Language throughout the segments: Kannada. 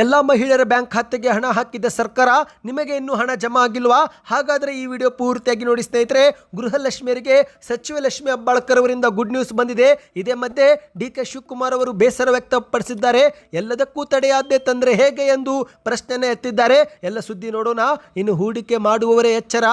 ಎಲ್ಲ ಮಹಿಳೆಯರ ಬ್ಯಾಂಕ್ ಖಾತೆಗೆ ಹಣ ಹಾಕಿದ್ದ ಸರ್ಕಾರ ನಿಮಗೆ ಇನ್ನೂ ಹಣ ಜಮಾ ಆಗಿಲ್ವಾ? ಹಾಗಾದರೆ ಈ ವಿಡಿಯೋ ಪೂರ್ತಿಯಾಗಿ ನೋಡಿ ಸ್ನೇಹಿತರೆ ಗೃಹಲಕ್ಷ್ಮಿಯರಿಗೆ ಸಚಿವ ಲಕ್ಷ್ಮಿ ಅಬ್ಬಾಳ್ಕರ್ ಅವರಿಂದ ಗುಡ್ ನ್ಯೂಸ್ ಬಂದಿದೆ. ಇದೇ ಮಧ್ಯೆ ಡಿ ಕೆ ಶಿವಕುಮಾರ್ ಅವರು ಬೇಸರ ವ್ಯಕ್ತಪಡಿಸಿದ್ದಾರೆ. ಎಲ್ಲದಕ್ಕೂ ತಡೆಯಾದ್ದೆ ತಂದರೆ ಹೇಗೆ ಎಂದು ಪ್ರಶ್ನೆಯನ್ನು ಎತ್ತಿದ್ದಾರೆ. ಎಲ್ಲ ಸುದ್ದಿ ನೋಡೋಣ. ಇನ್ನು ಹೂಡಿಕೆ ಮಾಡುವವರೇ ಎಚ್ಚರ.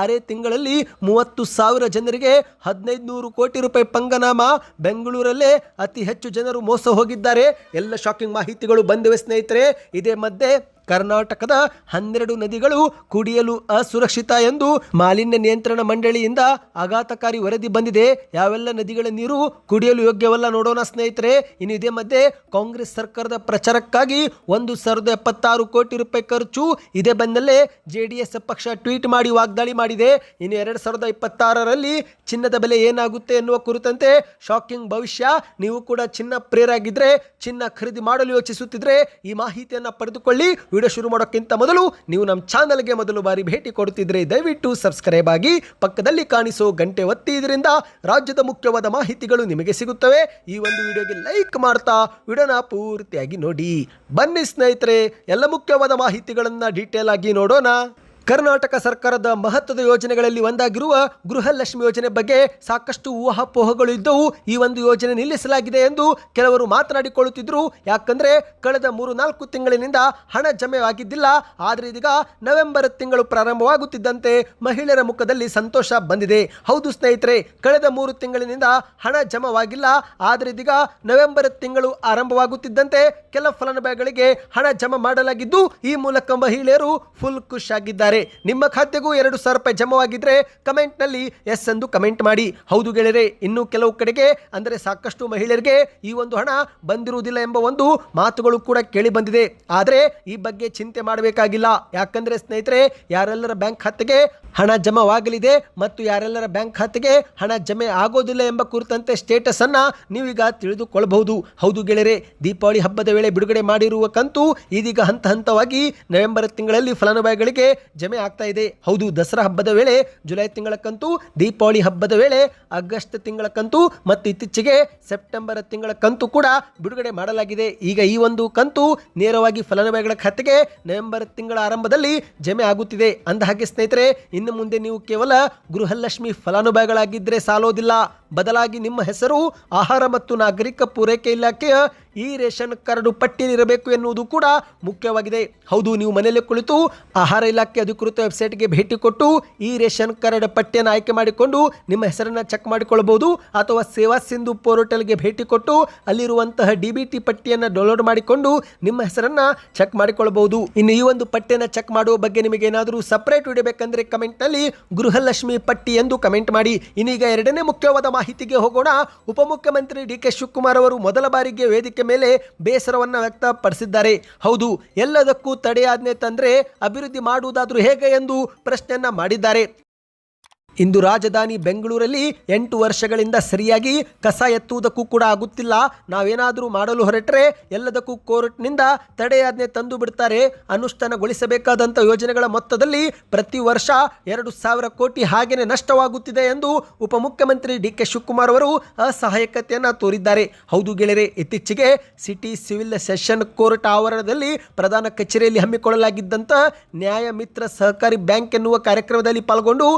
ಆರೇ ತಿಂಗಳಲ್ಲಿ ಮೂವತ್ತು ಸಾವಿರ ಜನರಿಗೆ ಹದಿನೈದು ನೂರು ಕೋಟಿ ರೂಪಾಯಿ ಪಂಗನಾಮ. ಬೆಂಗಳೂರಲ್ಲೇ ಅತಿ ಹೆಚ್ಚು ಜನರು ಮೋಸ ಹೋಗಿದ್ದಾರೆ. ಎಲ್ಲ ಶಾಕಿಂಗ್ ಮಾಹಿತಿಗಳು ಬಂದಿವೆ ಸ್ನೇಹಿತರೆ. ಇದೇ ಮಧ್ಯೆ ಕರ್ನಾಟಕದ ಹನ್ನೆರಡು ನದಿಗಳು ಕುಡಿಯಲು ಅಸುರಕ್ಷಿತ ಎಂದು ಮಾಲಿನ್ಯ ನಿಯಂತ್ರಣ ಮಂಡಳಿಯಿಂದ ಆಘಾತಕಾರಿ ವರದಿ ಬಂದಿದೆ. ಯಾವೆಲ್ಲ ನದಿಗಳ ನೀರು ಕುಡಿಯಲು ಯೋಗ್ಯವಲ್ಲ ನೋಡೋಣ ಸ್ನೇಹಿತರೆ. ಇನ್ನು ಇದೇ ಮಧ್ಯೆ ಕಾಂಗ್ರೆಸ್ ಸರ್ಕಾರದ ಪ್ರಚಾರಕ್ಕಾಗಿ ಒಂದು ಸಾವಿರದ ಎಪ್ಪತ್ತಾರು ಕೋಟಿ ರೂಪಾಯಿ ಖರ್ಚು ಇದೇ ಬೆನ್ನಲ್ಲೇ ಜೆ ಡಿ ಎಸ್ ಪಕ್ಷ ಟ್ವೀಟ್ ಮಾಡಿ ವಾಗ್ದಾಳಿ ಮಾಡಿದೆ. ಇನ್ನು ಎರಡು ಸಾವಿರದ ಇಪ್ಪತ್ತಾರರಲ್ಲಿ ಚಿನ್ನದ ಬೆಲೆ ಏನಾಗುತ್ತೆ ಎನ್ನುವ ಕುರಿತಂತೆ ಶಾಕಿಂಗ್ ಭವಿಷ್ಯ. ನೀವು ಕೂಡ ಚಿನ್ನ ಪ್ರೇರಾಗಿದ್ರೆ ಚಿನ್ನ ಖರೀದಿ ಮಾಡಲು ಯೋಚಿಸುತ್ತಿದ್ರೆ ಈ ಮಾಹಿತಿಯನ್ನು ಪಡೆದುಕೊಳ್ಳಿ. ವಿಡಿಯೋ ಶುರು ಮಾಡೋಕ್ಕಿಂತ ಮೊದಲು ನೀವು ನಮ್ಮ ಚಾನಲ್ಗೆ ಮೊದಲು ಬಾರಿ ಭೇಟಿ ಕೊಡುತ್ತಿದ್ರೆ ದಯವಿಟ್ಟು ಸಬ್ಸ್ಕ್ರೈಬ್ ಆಗಿ ಪಕ್ಕದಲ್ಲಿ ಕಾಣಿಸೋ ಗಂಟೆ ಒತ್ತಿ ಇದರಿಂದ ರಾಜ್ಯದ ಮುಖ್ಯವಾದ ಮಾಹಿತಿಗಳು ನಿಮಗೆ ಸಿಗುತ್ತವೆ. ಈ ಒಂದು ವಿಡಿಯೋಗೆ ಲೈಕ್ ಮಾಡ್ತಾ ವಿಡಿಯೋನ ಪೂರ್ತಿಯಾಗಿ ನೋಡಿ. ಬನ್ನಿ ಸ್ನೇಹಿತರೆ, ಎಲ್ಲ ಮುಖ್ಯವಾದ ಮಾಹಿತಿಗಳನ್ನು ಡೀಟೇಲ್ ಆಗಿ ನೋಡೋಣ. ಕರ್ನಾಟಕ ಸರ್ಕಾರದ ಮಹತ್ವದ ಯೋಜನೆಗಳಲ್ಲಿ ಒಂದಾಗಿರುವ ಗೃಹಲಕ್ಷ್ಮಿ ಯೋಜನೆ ಬಗ್ಗೆ ಸಾಕಷ್ಟು ಊಹಾಪೋಹಗಳು ಇದ್ದವು. ಈ ಒಂದು ಯೋಜನೆ ನಿಲ್ಲಿಸಲಾಗಿದೆ ಎಂದು ಕೆಲವರು ಮಾತನಾಡಿಕೊಳ್ಳುತ್ತಿದ್ದರು. ಯಾಕಂದರೆ ಕಳೆದ ಮೂರು ನಾಲ್ಕು ತಿಂಗಳಿನಿಂದ ಹಣ ಜಮೆ ಆಗಿದ್ದಿಲ್ಲ ಆದರೆ ಇದೀಗ ನವೆಂಬರ್ ತಿಂಗಳು ಪ್ರಾರಂಭವಾಗುತ್ತಿದ್ದಂತೆ ಮಹಿಳೆಯರ ಮುಖದಲ್ಲಿ ಸಂತೋಷ ಬಂದಿದೆ. ಹೌದು ಸ್ನೇಹಿತರೆ, ಕಳೆದ ಮೂರು ತಿಂಗಳಿನಿಂದ ಹಣ ಜಮವಾಗಿಲ್ಲ. ಆದರೆ ಇದೀಗ ನವೆಂಬರ್ ತಿಂಗಳು ಆರಂಭವಾಗುತ್ತಿದ್ದಂತೆ ಕೆಲ ಫಲಾನುಭವಿಗಳಿಗೆ ಹಣ ಜಮ ಮಾಡಲಾಗಿದ್ದು, ಈ ಮೂಲಕ ಮಹಿಳೆಯರು ಫುಲ್ ಖುಷ್ ಆಗಿದ್ದಾರೆ ನಿಮ್ಮ ಖಾತೆಗೂ ಎರಡು ಸಾವಿರ ರೂಪಾಯಿ ಜಮವಾಗಿದ್ರೆ ಕಮೆಂಟ್ನಲ್ಲಿ ಎಸ್ ಎಂದು ಕಮೆಂಟ್ ಮಾಡಿ. ಹೌದು ಗೆಳೆಯರೆ, ಇನ್ನು ಕೆಲವು ಕಡೆಗೆ, ಅಂದರೆ ಸಾಕಷ್ಟು ಮಹಿಳೆಯರಿಗೆ ಈ ಒಂದು ಹಣ ಬಂದಿರುವುದಿಲ್ಲ ಎಂಬ ಒಂದು ಮಾತುಗಳು ಕೂಡ ಕೇಳಿ ಬಂದಿದೆ. ಆದರೆ ಈ ಬಗ್ಗೆ ಚಿಂತೆ ಮಾಡಬೇಕಾಗಿಲ್ಲ. ಯಾಕಂದ್ರೆ ಸ್ನೇಹಿತರೆ, ಯಾರೆಲ್ಲರ ಬ್ಯಾಂಕ್ ಖಾತೆಗೆ ಹಣ ಜಮವಾಗಲಿದೆ ಮತ್ತು ಯಾರೆಲ್ಲರ ಬ್ಯಾಂಕ್ ಖಾತೆಗೆ ಹಣ ಜಮೆ ಆಗೋದಿಲ್ಲ ಎಂಬ ಕುರಿತಂತೆ ಸ್ಟೇಟಸ್ ಅನ್ನ ನೀವೀಗ ತಿಳಿದುಕೊಳ್ಳಬಹುದು ಹೌದು ಗೆಳೆಯರೆ, ದೀಪಾವಳಿ ಹಬ್ಬದ ವೇಳೆ ಬಿಡುಗಡೆ ಮಾಡಿರುವ ಕಂತು ಇದೀಗ ಹಂತ ಹಂತವಾಗಿ ನವೆಂಬರ್ ತಿಂಗಳಲ್ಲಿ ಫಲಾನುಭವಿಗಳಿಗೆ ಜಮೆ ಆಗ್ತಾ ಇದೆ. ಹೌದು, ದಸರಾ ಹಬ್ಬದ ವೇಳೆ, ಜುಲೈ ತಿಂಗಳ ಕಂತು ದೀಪಾವಳಿ ಹಬ್ಬದ ವೇಳೆ, ಆಗಸ್ಟ್ ತಿಂಗಳ ಕಂತು ಮತ್ತು ಇತ್ತೀಚೆಗೆ ಸೆಪ್ಟೆಂಬರ್ ತಿಂಗಳ ಕಂತು ಕೂಡ ಬಿಡುಗಡೆ ಮಾಡಲಾಗಿದೆ. ಈಗ ಈ ಒಂದು ಕಂತು ನೇರವಾಗಿ ಫಲಾನುಭವಿಗಳ ಖಾತೆಗೆ ನವೆಂಬರ್ ತಿಂಗಳ ಆರಂಭದಲ್ಲಿ ಜಮೆ ಆಗುತ್ತಿದೆ. ಅಂದ ಹಾಗೆ ಸ್ನೇಹಿತರೆ, ಇನ್ನು ಮುಂದೆ ನೀವು ಕೇವಲ ಗೃಹಲಕ್ಷ್ಮಿ ಫಲಾನುಭವಿಗಳಾಗಿದ್ದರೆ ಸಾಲೋದಿಲ್ಲ. ಬದಲಾಗಿ ನಿಮ್ಮ ಹೆಸರು, ಆಹಾರ ಮತ್ತು ನಾಗರಿಕ ಪೂರೈಕೆ ಇಲಾಖೆಯ ಈ ರೇಷನ್ ಕಾರ್ಡ್ ಪಟ್ಟಿಯಲ್ಲಿರಬೇಕು ಎನ್ನುವುದು ಕೂಡ ಮುಖ್ಯವಾಗಿದೆ. ಹೌದು, ನೀವು ಮನೆಯಲ್ಲೇ ಕುಳಿತು ಆಹಾರ ಇಲಾಖೆ ಅಧಿಕೃತ ವೆಬ್ಸೈಟ್ಗೆ ಭೇಟಿ ಕೊಟ್ಟು ಈ ರೇಷನ್ ಕಾರ್ಡ್ ಪಟ್ಟಿಯನ್ನು ಆಯ್ಕೆ ಮಾಡಿಕೊಂಡು ನಿಮ್ಮ ಹೆಸರನ್ನು ಚೆಕ್ ಮಾಡಿಕೊಳ್ಳಬಹುದು ಅಥವಾ ಸೇವಾ ಸಿಂಧು ಪೋರ್ಟಲ್ಗೆ ಭೇಟಿ ಕೊಟ್ಟು ಅಲ್ಲಿರುವಂತಹ ಡಿ ಬಿ ಟಿ ಪಟ್ಟಿಯನ್ನು ಡೌನ್ಲೋಡ್ ಮಾಡಿಕೊಂಡು ನಿಮ್ಮ ಹೆಸರನ್ನು ಚೆಕ್ ಮಾಡಿಕೊಳ್ಳಬಹುದು ಇನ್ನು ಈ ಒಂದು ಪಟ್ಟಿಯನ್ನು ಚೆಕ್ ಮಾಡುವ ಬಗ್ಗೆ ನಿಮಗೆ ಏನಾದರೂ ಸಪರೇಟ್ ವಿಡಿಯೋ ಬೇಕಂದ್ರೆ ಕಮೆಂಟ್ನಲ್ಲಿ ಗೃಹಲಕ್ಷ್ಮಿ ಪಟ್ಟಿ ಎಂದು ಕಮೆಂಟ್ ಮಾಡಿ. ಇನ್ನೀಗ ಎರಡನೇ ಮುಖ್ಯವಾದ ಮಾಹಿತಿಗೆ ಹೋಗೋಣ. ಉಪಮುಖ್ಯಮಂತ್ರಿ ಡಿ ಕೆ ಶಿವಕುಮಾರ್ ಅವರು ಮೊದಲ ಬಾರಿಗೆ ವೇದಿಕೆ ಮೇಲೆ ಬೇಸರವನ್ನು ವ್ಯಕ್ತಪಡಿಸಿದ್ದಾರೆ. ಹೌದು, ಎಲ್ಲದಕ್ಕೂ ತಡೆಯಾಜ್ಞೆ ತಂದರೆ ಅಭಿವೃದ್ಧಿ ಮಾಡುವುದಾದರೂ ಹೇಗೆ ಎಂದು ಪ್ರಶ್ನೆಯನ್ನು ಮಾಡಿದ್ದಾರೆ. ಇಂದು ರಾಜಧಾನಿ ಬೆಂಗಳೂರಲ್ಲಿ ಎಂಟು ವರ್ಷಗಳಿಂದ ಸರಿಯಾಗಿ ಕಸ ಎತ್ತುವುದಕ್ಕೂ ಕೂಡ ಆಗುತ್ತಿಲ್ಲ. ನಾವೇನಾದರೂ ಮಾಡಲು ಹೊರಟ್ರೆ ಎಲ್ಲದಕ್ಕೂ ಕೋರ್ಟ್ನಿಂದ ತಡೆಯಾಜ್ಞೆ ತಂದು ಬಿಡ್ತಾರೆ. ಅನುಷ್ಠಾನಗೊಳಿಸಬೇಕಾದಂಥ ಯೋಜನೆಗಳ ಮೊತ್ತದಲ್ಲಿ ಪ್ರತಿ ವರ್ಷ ಎರಡು ಸಾವಿರ ಕೋಟಿ ಹಾಗೆಯೇ ನಷ್ಟವಾಗುತ್ತಿದೆ ಎಂದು ಉಪಮುಖ್ಯಮಂತ್ರಿ ಡಿ ಕೆ ಶಿವಕುಮಾರ್ ಅವರು ಅಸಹಾಯಕತೆಯನ್ನು ತೋರಿದ್ದಾರೆ. ಹೌದು ಗೆಳೆಯರೆ, ಇತ್ತೀಚೆಗೆ ಸಿಟಿ ಸಿವಿಲ್ ಸೆಷನ್ ಕೋರ್ಟ್ ಆವರಣದಲ್ಲಿ ಪ್ರಧಾನ ಕಚೇರಿಯಲ್ಲಿ ಹಮ್ಮಿಕೊಳ್ಳಲಾಗಿದ್ದಂಥ ನ್ಯಾಯ ಮಿತ್ರ ಸಹಕಾರಿ ಬ್ಯಾಂಕ್ ಎನ್ನುವ ಕಾರ್ಯಕ್ರಮದಲ್ಲಿ ಪಾಲ್ಗೊಂಡು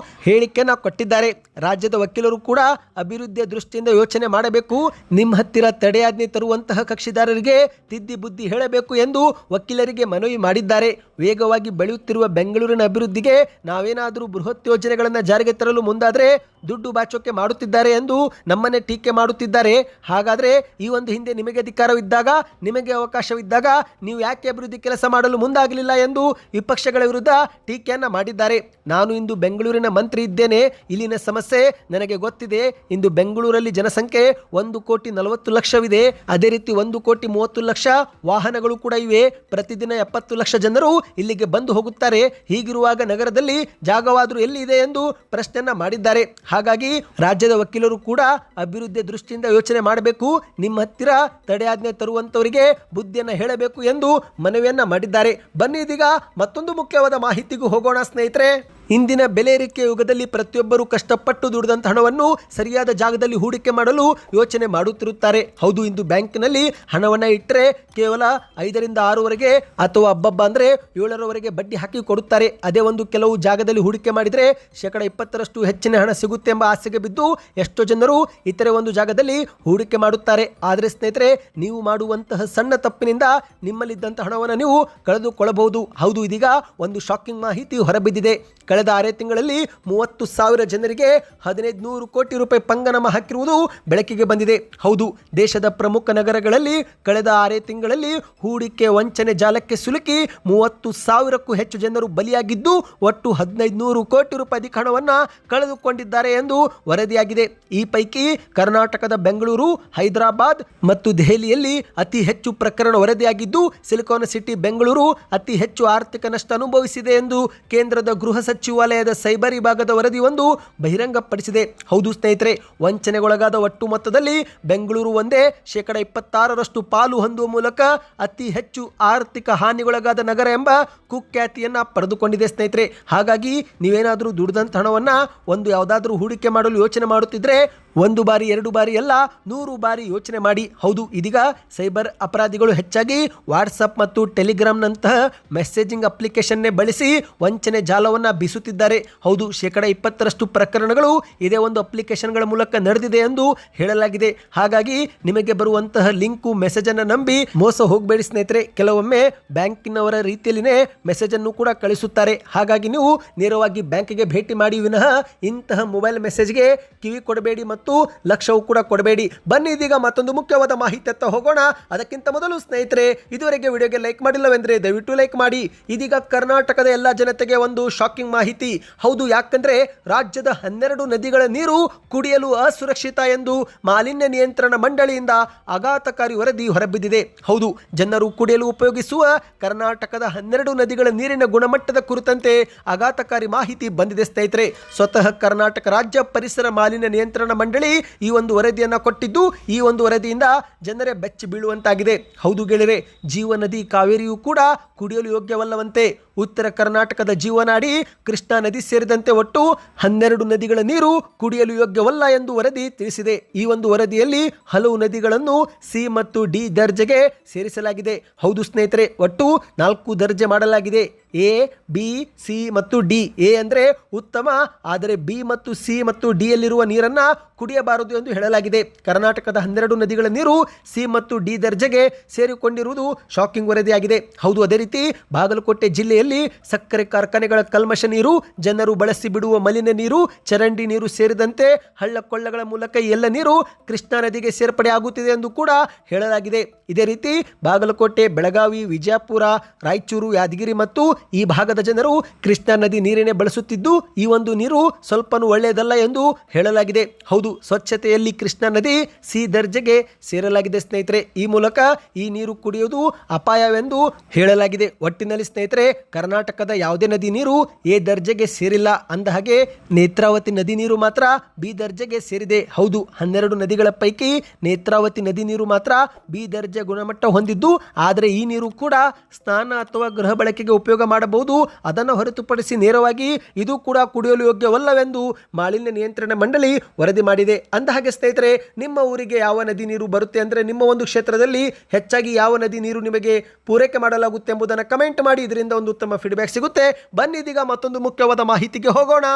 ಹೇಳಿಕೆಯನ್ನು ಕೊಟ್ಟಿದ್ದಾರೆ. ರಾಜ್ಯದ ವಕೀಲರು ಕೂಡ ಅಭಿವೃದ್ಧಿಯ ದೃಷ್ಟಿಯಿಂದ ಯೋಚನೆ ಮಾಡಬೇಕು. ನಿಮ್ಮ ಹತ್ತಿರ ತಡೆಯಾಜ್ಞೆ ತರುವಂತಹ ಕಕ್ಷಿದಾರರಿಗೆ ತಿದ್ದಿ ಬುದ್ಧಿ ಹೇಳಬೇಕು ಎಂದು ವಕೀಲರಿಗೆ ಮನವಿ ಮಾಡಿದ್ದಾರೆ. ವೇಗವಾಗಿ ಬೆಳೆಯುತ್ತಿರುವ ಬೆಂಗಳೂರಿನ ಅಭಿವೃದ್ಧಿಗೆ ನಾವೇನಾದರೂ ಬೃಹತ್ ಯೋಜನೆಗಳನ್ನು ಜಾರಿಗೆ ತರಲು ಮುಂದಾದರೆ ದುಡ್ಡು ಬಾಚೋಕೆ ಮಾಡುತ್ತಿದ್ದಾರೆ ಎಂದು ನಮ್ಮನ್ನೇ ಟೀಕೆ ಮಾಡುತ್ತಿದ್ದಾರೆ. ಹಾಗಾದರೆ ಈ ಒಂದು ಹಿಂದೆ ನಿಮಗೆ ಅಧಿಕಾರವಿದ್ದಾಗ, ನಿಮಗೆ ಅವಕಾಶವಿದ್ದಾಗ ನೀವು ಯಾಕೆ ಅಭಿವೃದ್ಧಿ ಕೆಲಸ ಮಾಡಲು ಮುಂದಾಗಲಿಲ್ಲ ಎಂದು ವಿಪಕ್ಷಗಳ ವಿರುದ್ಧ ಟೀಕೆಯನ್ನು ಮಾಡಿದ್ದಾರೆ. ನಾನು ಇಂದು ಬೆಂಗಳೂರಿನ ಮಂತ್ರಿ ಇದ್ದೇನೆ. ಇಲ್ಲಿನ ಸಮಸ್ಯೆ ನನಗೆ ಗೊತ್ತಿದೆ. ಇಂದು ಬೆಂಗಳೂರಲ್ಲಿ ಜನಸಂಖ್ಯೆ ಒಂದು ಕೋಟಿ ನಲವತ್ತು ಲಕ್ಷವಿದೆ. ಅದೇ ರೀತಿ ಒಂದು ಕೋಟಿ ಮೂವತ್ತು ಲಕ್ಷ ವಾಹನಗಳು ಕೂಡ ಇವೆ. ಪ್ರತಿದಿನ ಎಪ್ಪತ್ತು ಲಕ್ಷ ಜನರು ಇಲ್ಲಿಗೆ ಬಂದು ಹೋಗುತ್ತಾರೆ. ಹೀಗಿರುವಾಗ ನಗರದಲ್ಲಿ ಜಾಗವಾದರೂ ಎಲ್ಲಿ ಇದೆ ಎಂದು ಪ್ರಶ್ನೆಯನ್ನ ಮಾಡಿದ್ದಾರೆ. ಹಾಗಾಗಿ ರಾಜ್ಯದ ವಕೀಲರು ಕೂಡ ಅಭಿವೃದ್ಧಿ ದೃಷ್ಟಿಯಿಂದ ಯೋಚನೆ ಮಾಡಬೇಕು. ನಿಮ್ಮ ಹತ್ತಿರ ತಡೆಯಾಜ್ಞೆ ತರುವಂತವರಿಗೆ ಬುದ್ಧಿಯನ್ನು ಹೇಳಬೇಕು ಎಂದು ಮನವಿಯನ್ನ ಮಾಡಿದ್ದಾರೆ. ಬನ್ನಿ ಇದೀಗ ಮತ್ತೊಂದು ಮುಖ್ಯವಾದ ಮಾಹಿತಿಗೂ ಹೋಗೋಣ ಸ್ನೇಹಿತರೆ. ಇಂದಿನ ಬೆಲೆ ಏರಿಕೆ ಯುಗದಲ್ಲಿ ಪ್ರತಿಯೊಬ್ಬರು ಕಷ್ಟಪಟ್ಟು ದುಡಿದಂಥ ಹಣವನ್ನು ಸರಿಯಾದ ಜಾಗದಲ್ಲಿ ಹೂಡಿಕೆ ಮಾಡಲು ಯೋಚನೆ ಮಾಡುತ್ತಿರುತ್ತಾರೆ. ಹೌದು, ಇಂದು ಬ್ಯಾಂಕಿನಲ್ಲಿ ಹಣವನ್ನ ಇಟ್ಟರೆ ಕೇವಲ ಐದರಿಂದ ಆರೂವರೆಗೆ ಅಥವಾ ಹಬ್ಬಬ್ಬ ಅಂದ್ರೆ ಏಳರವರೆಗೆ ಬಡ್ಡಿ ಹಾಕಿ ಕೊಡುತ್ತಾರೆ. ಅದೇ ಒಂದು ಕೆಲವು ಜಾಗದಲ್ಲಿ ಹೂಡಿಕೆ ಮಾಡಿದರೆ ಶೇಕಡ ಇಪ್ಪತ್ತರಷ್ಟು ಹೆಚ್ಚಿನ ಹಣ ಸಿಗುತ್ತೆ ಎಂಬ ಆಸೆಗೆ ಬಿದ್ದು ಎಷ್ಟೋ ಜನರು ಇತರೆ ಒಂದು ಜಾಗದಲ್ಲಿ ಹೂಡಿಕೆ ಮಾಡುತ್ತಾರೆ. ಆದರೆ ಸ್ನೇಹಿತರೆ, ನೀವು ಮಾಡುವಂತಹ ಸಣ್ಣ ತಪ್ಪಿನಿಂದ ನಿಮ್ಮಲ್ಲಿದ್ದಂಥ ಹಣವನ್ನು ನೀವು ಕಳೆದುಕೊಳ್ಳಬಹುದು. ಹೌದು, ಇದೀಗ ಒಂದು ಶಾಕಿಂಗ್ ಮಾಹಿತಿ ಹೊರಬಿದ್ದಿದೆ. ಕಳೆದ ಆರೇ ತಿಂಗಳಲ್ಲಿ ಮೂವತ್ತು ಸಾವಿರ ಜನರಿಗೆ ಹದಿನೈದು ನೂರು ಕೋಟಿ ರೂಪಾಯಿ ಪಂಗನಮ ಹಾಕಿರುವುದು ಬೆಳಕಿಗೆ ಬಂದಿದೆ. ಹೌದು, ದೇಶದ ಪ್ರಮುಖ ನಗರಗಳಲ್ಲಿ ಕಳೆದ ಆರೇ ತಿಂಗಳಲ್ಲಿ ಹೂಡಿಕೆ ವಂಚನೆ ಜಾಲಕ್ಕೆ ಸಿಲುಕಿ ಮೂವತ್ತು ಸಾವಿರಕ್ಕೂ ಹೆಚ್ಚು ಜನರು ಬಲಿಯಾಗಿದ್ದು ಒಟ್ಟು ಹದಿನೈದು ನೂರು ಕೋಟಿ ರೂಪಾಯಿ ಹಣವನ್ನು ಕಳೆದುಕೊಂಡಿದ್ದಾರೆ ಎಂದು ವರದಿಯಾಗಿದೆ. ಈ ಪೈಕಿ ಕರ್ನಾಟಕದ ಬೆಂಗಳೂರು, ಹೈದರಾಬಾದ್ ಮತ್ತು ದೆಹಲಿಯಲ್ಲಿ ಅತಿ ಹೆಚ್ಚು ಪ್ರಕರಣ ವರದಿಯಾಗಿದ್ದು, ಸಿಲಿಕಾನ್ ಸಿಟಿ ಬೆಂಗಳೂರು ಅತಿ ಹೆಚ್ಚು ಆರ್ಥಿಕ ನಷ್ಟ ಅನುಭವಿಸಿದೆ ಎಂದು ಕೇಂದ್ರದ ಗೃಹ ಸಚಿವಾಲಯದ ಸೈಬರ್ ವಿಭಾಗದ ವರದಿಯೊಂದು ಬಹಿರಂಗಪಡಿಸಿದೆ. ಹೌದು ಸ್ನೇಹಿತರೆ, ವಂಚನೆಗೊಳಗಾದ ಒಟ್ಟು ಮೊತ್ತದಲ್ಲಿ ಬೆಂಗಳೂರು ಒಂದೇ, ಶೇಕಡ ಇಪ್ಪತ್ತಾರರಷ್ಟು ಪಾಲು ಹೊಂದುವ ಮೂಲಕ ಅತಿ ಹೆಚ್ಚು ಆರ್ಥಿಕ ಹಾನಿಗೊಳಗಾದ ನಗರ ಎಂಬ ಕುಖ್ಯಾತಿಯನ್ನು ಪಡೆದುಕೊಂಡಿದೆ ಸ್ನೇಹಿತರೆ. ಹಾಗಾಗಿ ನೀವೇನಾದರೂ ದುಡಿದಂಥ ಹಣವನ್ನ ಒಂದು ಯಾವುದಾದ್ರೂ ಹೂಡಿಕೆ ಮಾಡಲು ಯೋಚನೆ ಮಾಡುತ್ತಿದ್ದರೆ ಒಂದು ಬಾರಿ, ಎರಡು ಬಾರಿ ಅಲ್ಲ, ನೂರು ಬಾರಿ ಯೋಚನೆ ಮಾಡಿ. ಹೌದು, ಇದೀಗ ಸೈಬರ್ ಅಪರಾಧಿಗಳು ಹೆಚ್ಚಾಗಿ ವಾಟ್ಸಪ್ ಮತ್ತು ಟೆಲಿಗ್ರಾಮ್ನಂತಹ ಮೆಸೇಜಿಂಗ್ ಅಪ್ಲಿಕೇಶನ್ನೇ ಬಳಸಿ ವಂಚನೆ ಜಾಲವನ್ನು ಬೀಸುತ್ತಿದ್ದಾರೆ ಹೌದು, ಶೇಕಡ ಇಪ್ಪತ್ತರಷ್ಟು ಪ್ರಕರಣಗಳು ಇದೇ ಒಂದು ಅಪ್ಲಿಕೇಶನ್ಗಳ ಮೂಲಕ ನಡೆದಿದೆ ಎಂದು ಹೇಳಲಾಗಿದೆ. ಹಾಗಾಗಿ ನಿಮಗೆ ಬರುವಂತಹ ಲಿಂಕು ಮೆಸೇಜನ್ನು ನಂಬಿ ಮೋಸ ಹೋಗಬೇಡಿ ಸ್ನೇಹಿತರೆ. ಕೆಲವೊಮ್ಮೆ ಬ್ಯಾಂಕಿನವರ ರೀತಿಯಲ್ಲಿನೇ ಮೆಸೇಜನ್ನು ಕೂಡ ಕಳಿಸುತ್ತಾರೆ. ಹಾಗಾಗಿ ನೀವು ನೇರವಾಗಿ ಬ್ಯಾಂಕಿಗೆ ಭೇಟಿ ಮಾಡಿ ವಿನಃ ಇಂತಹ ಮೊಬೈಲ್ ಮೆಸೇಜ್ಗೆ ಕಿವಿ ಕೊಡಬೇಡಿ ಮತ್ತು ಲಕ್ಷ್ಯವು ಕೂಡ ಕೊಡಬೇಡಿ. ಬನ್ನಿ, ಇದೀಗ ಮತ್ತೊಂದು ಮುಖ್ಯವಾದ ಮಾಹಿತಿ ಅತ್ತ ಹೋಗೋಣ. ಅದಕ್ಕಿಂತ ಮೊದಲು ಸ್ನೇಹಿತರೆ, ಇದುವರೆಗೆ ವಿಡಿಯೋಗೆ ಲೈಕ್ ಮಾಡಿಲ್ಲವೆಂದರೆ ದಯವಿಟ್ಟು ಲೈಕ್ ಮಾಡಿ. ಇದೀಗ ಕರ್ನಾಟಕದ ಎಲ್ಲ ಜನತೆಗೆ ಒಂದು ಶಾಕಿಂಗ್ ಮಾಹಿತಿ. ಹೌದು, ಯಾಕಂದ್ರೆ ರಾಜ್ಯದ ಹನ್ನೆರಡು ನದಿಗಳ ನೀರು ಕುಡಿಯಲು ಅಸುರಕ್ಷಿತ ಎಂದು ಮಾಲಿನ್ಯ ನಿಯಂತ್ರಣ ಮಂಡಳಿಯಿಂದ ಆಘಾತಕಾರಿ ವರದಿ ಹೊರಬಿದ್ದಿದೆ. ಹೌದು, ಜನರು ಕುಡಿಯಲು ಉಪಯೋಗಿಸುವ ಕರ್ನಾಟಕದ ಹನ್ನೆರಡು ನದಿಗಳ ನೀರಿನ ಗುಣಮಟ್ಟದ ಕುರಿತಂತೆ ಆಘಾತಕಾರಿ ಮಾಹಿತಿ ಬಂದಿದೆ ಸ್ನೇಹಿತರೆ. ಸ್ವತಃ ಕರ್ನಾಟಕ ರಾಜ್ಯ ಪರಿಸರ ಮಾಲಿನ್ಯ ನಿಯಂತ್ರಣ ಮಂಡಳಿ ಈ ಒಂದು ವರದಿಯನ್ನು ಕೊಟ್ಟಿದ್ದು, ಈ ಒಂದು ವರದಿಯಿಂದ ಜನರೇ ಬೆಚ್ಚಿ ಬೀಳುವಂತಾಗಿದೆ. ಹೌದು ಗೆಳೆಯರೆ, ಜೀವ ನದಿ ಕಾವೇರಿಯೂ ಕೂಡ ಕುಡಿಯಲು ಯೋಗ್ಯವಲ್ಲವಂತೆ. ಉತ್ತರ ಕರ್ನಾಟಕದ ಜೀವನಾಡಿ ಕೃಷ್ಣಾ ನದಿ ಸೇರಿದಂತೆ ಒಟ್ಟು ಹನ್ನೆರಡು ನದಿಗಳ ನೀರು ಕುಡಿಯಲು ಯೋಗ್ಯವಲ್ಲ ಎಂದು ವರದಿ ತಿಳಿಸಿದೆ. ಈ ಒಂದು ವರದಿಯಲ್ಲಿ ಹಲವು ನದಿಗಳನ್ನು ಸಿ ಮತ್ತು ಡಿ ದರ್ಜೆಗೆ ಸೇರಿಸಲಾಗಿದೆ. ಹೌದು ಸ್ನೇಹಿತರೆ, ಒಟ್ಟು ನಾಲ್ಕು ದರ್ಜೆ ಮಾಡಲಾಗಿದೆ. ಎ ಬಿ ಸಿ ಮತ್ತು ಡಿ ಎ ಅಂದರೆ ಉತ್ತಮ, ಆದರೆ ಬಿ ಮತ್ತು ಸಿ ಮತ್ತು ಡಿ ಯಲ್ಲಿರುವ ನೀರನ್ನು ಕುಡಿಯಬಾರದು ಎಂದು ಹೇಳಲಾಗಿದೆ. ಕರ್ನಾಟಕದ ಹನ್ನೆರಡು ನದಿಗಳ ನೀರು ಸಿ ಮತ್ತು ಡಿ ದರ್ಜೆಗೆ ಸೇರಿಕೊಂಡಿರುವುದು ಶಾಕಿಂಗ್ ವರದಿಯಾಗಿದೆ. ಹೌದು, ಅದೇ ರೀತಿ ಬಾಗಲಕೋಟೆ ಜಿಲ್ಲೆಯಲ್ಲಿ ಸಕ್ಕರೆ ಕಾರ್ಖಾನೆಗಳ ಕಲ್ಮಶ ನೀರು, ಜನರು ಬಳಸಿ ಬಿಡುವ ಮಲಿನ ನೀರು, ಚರಂಡಿ ನೀರು ಸೇರಿದಂತೆ ಹಳ್ಳಕೊಳ್ಳಗಳ ಮೂಲಕ ಎಲ್ಲ ನೀರು ಕೃಷ್ಣಾ ನದಿಗೆ ಸೇರ್ಪಡೆ ಆಗುತ್ತಿದೆ ಎಂದು ಕೂಡ ಹೇಳಲಾಗಿದೆ. ಇದೇ ರೀತಿ ಬಾಗಲಕೋಟೆ, ಬೆಳಗಾವಿ ವಿಜಯಪುರ ರಾಯಚೂರು, ಯಾದಗಿರಿ ಮತ್ತು ಈ ಭಾಗದ ಜನರು ಕೃಷ್ಣಾ ನದಿ ನೀರನ್ನೇ ಬಳಸುತ್ತಿದ್ದು, ಈ ಒಂದು ನೀರು ಸ್ವಲ್ಪನೂ ಒಳ್ಳೆಯದಲ್ಲ ಎಂದು ಹೇಳಲಾಗಿದೆ. ಹೌದು, ಸ್ವಚ್ಛತೆಯಲ್ಲಿ ಕೃಷ್ಣಾ ನದಿ ಸಿ ದರ್ಜೆಗೆ ಸೇರಲಾಗಿದೆ ಸ್ನೇಹಿತರೆ. ಈ ಮೂಲಕ ಈ ನೀರು ಕುಡಿಯುವುದು ಅಪಾಯವೆಂದು ಹೇಳಲಾಗಿದೆ. ಒಟ್ಟಿನಲ್ಲಿ ಸ್ನೇಹಿತರೆ, ಕರ್ನಾಟಕದ ಯಾವುದೇ ನದಿ ನೀರು ಎ ದರ್ಜೆಗೆ ಸೇರಿಲ್ಲ. ಅಂದ ಹಾಗೆ ನೇತ್ರಾವತಿ ನದಿ ನೀರು ಮಾತ್ರ ಬಿ ದರ್ಜೆಗೆ ಸೇರಿದೆ. ಹೌದು, ಹನ್ನೆರಡು ನದಿಗಳ ಪೈಕಿ ನೇತ್ರಾವತಿ ನದಿ ನೀರು ಮಾತ್ರ ಬಿ ದರ್ಜೆ ಗುಣಮಟ್ಟ ಹೊಂದಿದ್ದು, ಆದರೆ ಈ ನೀರು ಕೂಡ ಸ್ನಾನ ಅಥವಾ ಗೃಹ ಬಳಕೆಗೆ ಉಪಯೋಗ ಮಾಡಬಹುದು. ಅದನ್ನು ಹೊರತುಪಡಿಸಿ ನೇರವಾಗಿ ಇದು ಕೂಡ ಕುಡಿಯಲು ಯೋಗ್ಯವಲ್ಲವೆಂದು ಮಾಲಿನ್ಯ ನಿಯಂತ್ರಣ ಮಂಡಳಿ ವರದಿ ಮಾಡಿದೆ. ಅಂದ ಹಾಗೆ ಸ್ನೇಹಿತರೆ, ನಿಮ್ಮ ಊರಿಗೆ ಯಾವ ನದಿ ನೀರು ಬರುತ್ತೆ ಅಂದರೆ ನಿಮ್ಮ ಒಂದು ಕ್ಷೇತ್ರದಲ್ಲಿ ಹೆಚ್ಚಾಗಿ ಯಾವ ನದಿ ನೀರು ನಿಮಗೆ ಪೂರೈಕೆ ಮಾಡಲಾಗುತ್ತೆ ಎಂಬುದನ್ನು ಕಮೆಂಟ್ ಮಾಡಿ. ಇದರಿಂದ ಒಂದು ಉತ್ತಮ ಫೀಡ್ಬ್ಯಾಕ್ ಸಿಗುತ್ತೆ. ಬನ್ನಿ ಇದೀಗ ಮತ್ತೊಂದು ಮುಖ್ಯವಾದ ಮಾಹಿತಿಗೆ ಹೋಗೋಣ.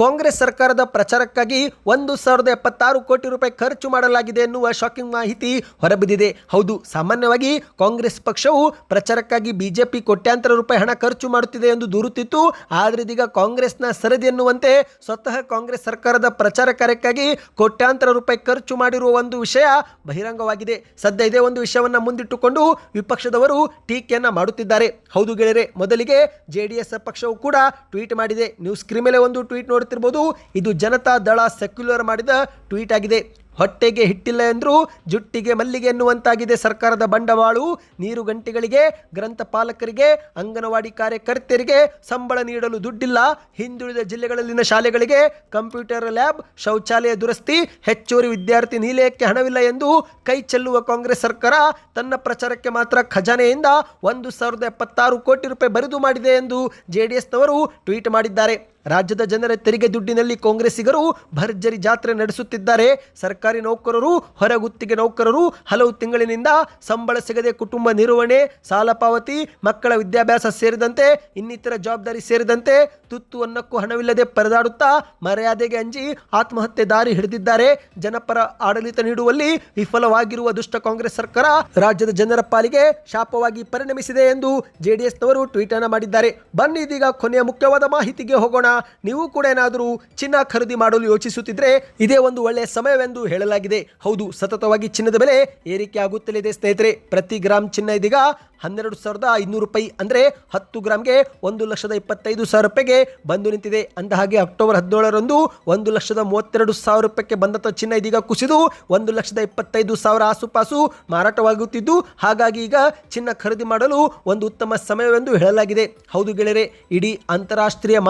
ಕಾಂಗ್ರೆಸ್ ಸರ್ಕಾರದ ಪ್ರಚಾರಕ್ಕಾಗಿ ಒಂದು ಸಾವಿರದ ಎಪ್ಪತ್ತಾರು ಕೋಟಿ ರೂಪಾಯಿ ಖರ್ಚು ಮಾಡಲಾಗಿದೆ ಎನ್ನುವ ಶಾಕಿಂಗ್ ಮಾಹಿತಿ ಹೊರಬಿದ್ದಿದೆ. ಹೌದು, ಸಾಮಾನ್ಯವಾಗಿ ಕಾಂಗ್ರೆಸ್ ಪಕ್ಷವು ಪ್ರಚಾರಕ್ಕಾಗಿ ಬಿಜೆಪಿ ಕೋಟ್ಯಾಂತರ ರೂಪಾಯಿ ಹಣ ಖರ್ಚು ಮಾಡುತ್ತಿದೆ ಎಂದು ದೂರುತ್ತಿತ್ತು. ಆದರೆ ಇದೀಗ ಕಾಂಗ್ರೆಸ್ನ ಸರದಿ ಎನ್ನುವಂತೆ ಸ್ವತಃ ಕಾಂಗ್ರೆಸ್ ಸರ್ಕಾರದ ಪ್ರಚಾರ ಕಾರ್ಯಕ್ಕಾಗಿ ಕೋಟ್ಯಾಂತರ ರೂಪಾಯಿ ಖರ್ಚು ಮಾಡಿರುವ ಒಂದು ವಿಷಯ ಬಹಿರಂಗವಾಗಿದೆ. ಸದ್ಯ ಇದೇ ಒಂದು ವಿಷಯವನ್ನು ಮುಂದಿಟ್ಟುಕೊಂಡು ವಿಪಕ್ಷದವರು ಟೀಕೆಯನ್ನು ಮಾಡುತ್ತಿದ್ದಾರೆ. ಹೌದು ಗೆಳೆಯರೆ, ಮೊದಲಿಗೆ ಜೆಡಿಎಸ್ ಪಕ್ಷವು ಕೂಡ ಟ್ವೀಟ್ ಮಾಡಿದೆ. ನ್ಯೂಸ್ ಸ್ಕ್ರೀಮ್ ಮೇಲೆ ಒಂದು ಟ್ವೀಟ್ ನೋಡುತ್ತಿರಬಹುದು ಇದು ಜನತಾ ದಳ ಸೆಕ್ಯುಲರ್ ಮಾಡಿದ ಟ್ವೀಟ್ ಆಗಿದೆ. ಹೊಟ್ಟೆಗೆ ಹಿಟ್ಟಿಲ್ಲ ಎಂದರೂ ಜುಟ್ಟಿಗೆ ಮಲ್ಲಿಗೆ ಎನ್ನುವಂತಾಗಿದೆ ಸರ್ಕಾರದ ಬಂಡವಾಳು. ನೀರು ಗಂಟೆಗಳಿಗೆ ಗ್ರಂಥಪಾಲಕರಿಗೆ ಅಂಗನವಾಡಿ ಕಾರ್ಯಕರ್ತೆಯರಿಗೆ ಸಂಬಳ ನೀಡಲು ದುಡ್ಡಿಲ್ಲ. ಹಿಂದುಳಿದ ಜಿಲ್ಲೆಗಳಲ್ಲಿನ ಶಾಲೆಗಳಿಗೆ ಕಂಪ್ಯೂಟರ್ ಲ್ಯಾಬ್, ಶೌಚಾಲಯ ದುರಸ್ತಿ, ಹೆಚ್ಚುವರಿ ವಿದ್ಯಾರ್ಥಿ ನಿಲಯಕ್ಕೆ ಹಣವಿಲ್ಲ ಎಂದು ಕೈ ಚೆಲ್ಲುವ ಕಾಂಗ್ರೆಸ್ ಸರ್ಕಾರ ತನ್ನ ಪ್ರಚಾರಕ್ಕೆ ಮಾತ್ರ ಖಜಾನೆಯಿಂದ ಒಂದು ಸಾವಿರದ ಎಪ್ಪತ್ತಾರು ಕೋಟಿ ರೂಪಾಯಿ ಬರಿದು ಮಾಡಿದೆ ಎಂದು ಜೆಡಿಎಸ್ನವರು ಟ್ವೀಟ್ ಮಾಡಿದ್ದಾರೆ. ರಾಜ್ಯದ ಜನರ ತೆರಿಗೆ ದುಡ್ಡಿನಲ್ಲಿ ಕಾಂಗ್ರೆಸ್ಸಿಗರು ಭರ್ಜರಿ ಜಾತ್ರೆ ನಡೆಸುತ್ತಿದ್ದಾರೆ. ಸರ್ಕಾರಿ ನೌಕರರು, ಹೊರಗುತ್ತಿಗೆ ನೌಕರರು ಹಲವು ತಿಂಗಳಿನಿಂದ ಸಂಬಳ ಸಿಗದೆ ಕುಟುಂಬ ನಿರ್ವಹಣೆ, ಸಾಲ ಪಾವತಿ, ಮಕ್ಕಳ ವಿದ್ಯಾಭ್ಯಾಸ ಸೇರಿದಂತೆ ಇನ್ನಿತರ ಜವಾಬ್ದಾರಿ ಸೇರಿದಂತೆ ತುತ್ತು ಅನ್ನಕ್ಕೂ ಹಣವಿಲ್ಲದೆ ಪರದಾಡುತ್ತಾ ಮರ್ಯಾದೆಗೆ ಅಂಜಿ ಆತ್ಮಹತ್ಯೆ ದಾರಿ ಹಿಡಿದಿದ್ದಾರೆ. ಜನಪರ ಆಡಳಿತ ನೀಡುವಲ್ಲಿ ವಿಫಲವಾಗಿರುವ ದುಷ್ಟ ಕಾಂಗ್ರೆಸ್ ಸರ್ಕಾರ ರಾಜ್ಯದ ಜನರ ಪಾಲಿಗೆ ಶಾಪವಾಗಿ ಪರಿಣಮಿಸಿದೆ ಎಂದು ಜೆಡಿಎಸ್ನವರು ಟ್ವೀಟ್ ಅನ್ನು ಮಾಡಿದ್ದಾರೆ. ಬನ್ನಿ ಇದೀಗ ಕೊನೆಯ ಮುಖ್ಯವಾದ ಮಾಹಿತಿಗೆ ಹೋಗೋಣ. ನೀವು ಕೂಡ ಏನಾದರೂ ಚಿನ್ನ ಖರೀದಿ ಮಾಡಲು ಯೋಚಿಸುತ್ತಿದ್ರೆ ಇದೇ ಒಂದು ಒಳ್ಳೆಯ ಸಮಯವೆಂದು ಹೇಳಲಾಗಿದೆ. ಹೌದು, ಸತತವಾಗಿ ಚಿನ್ನದ ಬೆಲೆ ಏರಿಕೆ ಆಗುತ್ತಲಿದೆ ಸ್ನೇಹಿತರೆ. ಪ್ರತಿ ಗ್ರಾಮ್ ಚಿನ್ನ ಇದೀಗ ಹನ್ನೆರಡು ಸಾವಿರದ ಐನೂರು ರೂಪಾಯಿ ಅಂದರೆ ಹತ್ತು ಗ್ರಾಮ್ಗೆ ಒಂದು ಲಕ್ಷದ ಇಪ್ಪತ್ತೈದು ಸಾವಿರ ರೂಪಾಯಿಗೆ ಬಂದು ನಿಂತಿದೆ. ಅಂದ ಹಾಗೆ ಅಕ್ಟೋಬರ್ ಹದಿನೇಳರಂದು ಒಂದು ಲಕ್ಷದ ಮೂವತ್ತೆರಡು ಸಾವಿರ ರೂಪಾಯಿಗೆ ಬಂದಂಥ ಚಿನ್ನ ಇದೀಗ ಕುಸಿದು ಒಂದು ಲಕ್ಷದ ಇಪ್ಪತ್ತೈದು ಸಾವಿರ ಆಸುಪಾಸು ಮಾರಾಟವಾಗುತ್ತಿದ್ದು, ಹಾಗಾಗಿ ಈಗ ಚಿನ್ನ ಖರೀದಿ ಮಾಡಲು ಒಂದು ಉತ್ತಮ ಸಮಯವೆಂದು ಹೇಳಲಾಗಿದೆ. ಹೌದು ಗೆಳೆಯರೆ, ಇಡೀ ಅಂತಾರಾಷ್ಟ್ರೀಯ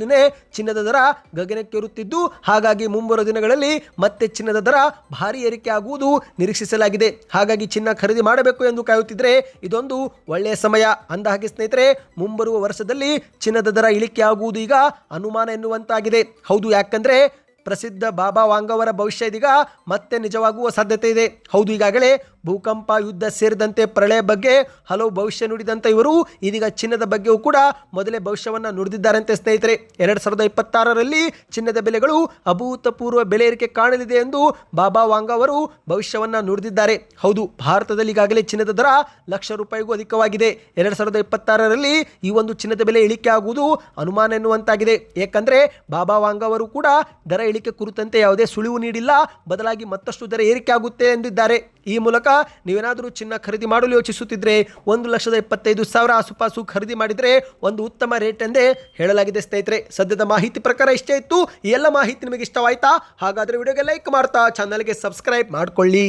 ಮಾರುಕಟ್ಟೆಯಲ್ಲಿನೇ ಚಿನ್ನದ ದರ ಗಗನಕ್ಕೇರುತ್ತಿದ್ದು ಹಾಗಾಗಿ ಮುಂಬರುವ ದಿನಗಳಲ್ಲಿ ಮತ್ತೆ ಚಿನ್ನದ ದರ ಭಾರಿ ಏರಿಕೆ ಆಗುವುದು ನಿರೀಕ್ಷಿಸಲಾಗಿದೆ. ಹಾಗಾಗಿ ಚಿನ್ನ ಖರೀದಿ ಮಾಡಬೇಕು ಎಂದು ಕಾಯುತ್ತಿದ್ರೆ ಇದೊಂದು ಒಳ್ಳೆಯ ಸಮಯ. ಅಂದ ಹಾಗೆ ಸ್ನೇಹಿತರೆ, ಮುಂಬರುವ ವರ್ಷದಲ್ಲಿ ಚಿನ್ನದ ದರ ಇಳಿಕೆ ಆಗುವುದು ಈಗ ಅನುಮಾನ ಎನ್ನುವಂತಾಗಿದೆ. ಹೌದು, ಯಾಕಂದ್ರೆ ಪ್ರಸಿದ್ಧ ಬಾಬಾ ವಾಂಗವರ ಭವಿಷ್ಯ ಇದೀಗ ಮತ್ತೆ ನಿಜವಾಗುವ ಸಾಧ್ಯತೆ ಇದೆ. ಹೌದು, ಈಗಾಗಲೇ ಭೂಕಂಪ, ಯುದ್ಧ ಸೇರಿದಂತೆ ಪ್ರಳಯ ಬಗ್ಗೆ ಹಲವು ಭವಿಷ್ಯ ನುಡಿದಂಥ ಇವರು. ಇದೀಗ ಚಿನ್ನದ ಬಗ್ಗೆಯೂ ಕೂಡ ಮೊದಲೇ ಭವಿಷ್ಯವನ್ನು ನುಡಿದಿದ್ದಾರಂತೆ ಸ್ನೇಹಿತರೆ. ಎರಡು ಸಾವಿರದ ಇಪ್ಪತ್ತಾರರಲ್ಲಿ ಚಿನ್ನದ ಬೆಲೆಗಳು ಅಭೂತಪೂರ್ವ ಬೆಲೆ ಏರಿಕೆ ಕಾಣಲಿದೆ ಎಂದು ಬಾಬಾ ವಾಂಗ ಅವರು ಭವಿಷ್ಯವನ್ನು ನುಡಿದಿದ್ದಾರೆ. ಹೌದು, ಭಾರತದಲ್ಲಿ ಈಗಾಗಲೇ ಚಿನ್ನದ ದರ ಲಕ್ಷ ರೂಪಾಯಿಗೂ ಅಧಿಕವಾಗಿದೆ. ಎರಡು ಸಾವಿರದ ಇಪ್ಪತ್ತಾರರಲ್ಲಿ ಈ ಒಂದು ಚಿನ್ನದ ಬೆಲೆ ಇಳಿಕೆ ಆಗುವುದು ಅನುಮಾನ ಎನ್ನುವಂತಾಗಿದೆ. ಏಕೆಂದರೆ ಬಾಬಾ ವಾಂಗ ಅವರು ಕೂಡ ದರ ಇಳಿಕೆ ಕುರಿತಂತೆ ಯಾವುದೇ ಸುಳಿವು ನೀಡಿಲ್ಲ. ಬದಲಾಗಿ ಮತ್ತಷ್ಟು ದರ ಏರಿಕೆ ಆಗುತ್ತೆ ಎಂದಿದ್ದಾರೆ. ಈ ಮೂಲಕ ನೀವೇನಾದರೂ ಚಿನ್ನ ಖರೀದಿ ಮಾಡಲು ಯೋಚಿಸುತ್ತಿದ್ದರೆ ಒಂದು ಲಕ್ಷದ ಇಪ್ಪತ್ತೈದು ಸಾವಿರ ಆಸುಪಾಸು ಖರೀದಿ ಮಾಡಿದರೆ ಒಂದು ಉತ್ತಮ ರೇಟ್ ಎಂದೇ ಹೇಳಲಾಗಿದೆ ಸ್ನೇಹಿತರೆ. ಸದ್ಯದ ಮಾಹಿತಿ ಪ್ರಕಾರ ಇಷ್ಟೇ ಇತ್ತು. ಎಲ್ಲ ಮಾಹಿತಿ ನಿಮಗೆ ಇಷ್ಟವಾಯಿತಾ ಹಾಗಾದರೆ ವಿಡಿಯೋಗೆ ಲೈಕ್ ಮಾಡ್ತಾ ಚಾನಲ್ಗೆ ಸಬ್ಸ್ಕ್ರೈಬ್ ಮಾಡಿಕೊಳ್ಳಿ.